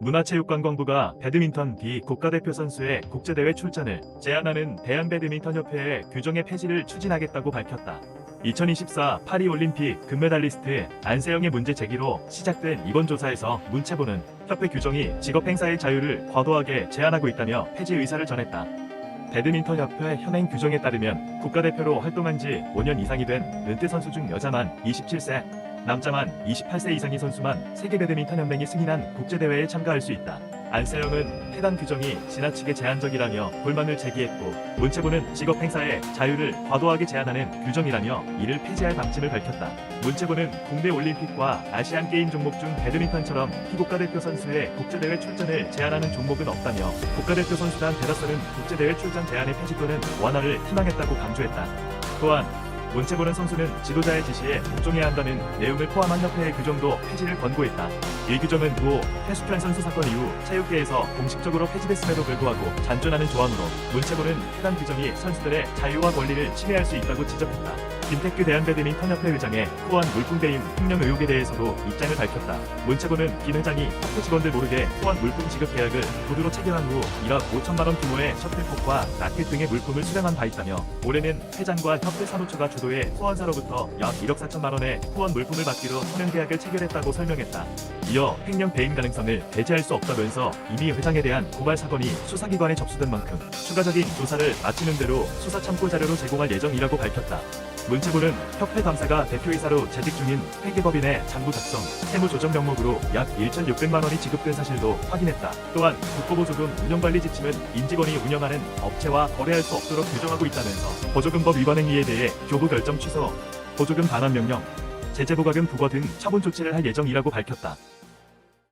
문화체육관광부가 배드민턴 B 국가대표 선수의 국제대회 출전을 제한하는 대한배드민턴협회의 규정의 폐지를 추진하겠다고 밝혔다. 2024 파리올림픽 금메달리스트 안세영의 문제 제기로 시작된 이번 조사에서 문체부는 협회 규정이 직업 행사의 자유를 과도하게 제한하고 있다며 폐지 의사를 전했다. 배드민턴 협회 현행 규정에 따르면 국가대표로 활동한 지 5년 이상이 된 은퇴 선수 중 여자만 27세, 남자만 28세 이상의 선수만 세계 배드민턴 연맹이 승인한 국제 대회에 참가할 수 있다. 안세영은 해당 규정이 지나치게 제한적이라며 불만을 제기했고 문체부는 직업 행사의 자유를 과도하게 제한하는 규정이라며 이를 폐지할 방침을 밝혔다. 문체부는 국내 올림픽과 아시안 게임 종목 중 배드민턴처럼 피국가대표 선수의 국제대회 출전을 제한하는 종목은 없다며 국가대표 선수단 대다수는 국제대회 출전 제한의 폐지 또는 완화를 희망했다고 강조했다. 또한 문체부는 선수는 지도자의 지시에 복종해야 한다는 내용을 포함한 협회의 규정도 폐지를 권고했다. 이 규정은 고 해수편 선수 사건 이후 체육계에서 공식적으로 폐지됐음에도 불구하고 잔존하는 조항으로 문체부는 해당 규정이 선수들의 자유와 권리를 침해할 수 있다고 지적했다. 김태규 대한배드민턴협회 회장의 후원 물품 대임 횡령 의혹에 대해서도 입장을 밝혔다. 문체부는 김 회장이 협회 직원들 모르게 후원 물품 지급 계약을 구두로 체결한 후 1억 5천만 원 규모의 셔틀콕과 라켓 등의 물품을 수령한 바 있다며 올해는 회장과 협회 사무처가 주 도해 후원사로부터 약 1억 4천만 원의 후원 물품을 받기로 선행 계약을 체결했다고 설명했다. 이어 횡령 배임 가능성을 배제할 수 없다면서 이미 회장에 대한 고발 사건이 수사기관에 접수된 만큼 추가적인 조사를 마치는 대로 수사 참고 자료로 제공할 예정이라고 밝혔다. 문체부는 협회 감사가 대표이사로 재직 중인 회계법인의 장부 작성, 세무 조정 명목으로 약 1,600만 원이 지급된 사실도 확인했다. 또한 국고보조금 운영관리 지침은 임직원이 운영하는 업체와 거래할 수 없도록 규정하고 있다면서 보조금법 위반 행위에 대해 교부 결정 취소, 보조금 반환 명령, 제재 부과금 부과 등 처분 조치를 할 예정이라고 밝혔다.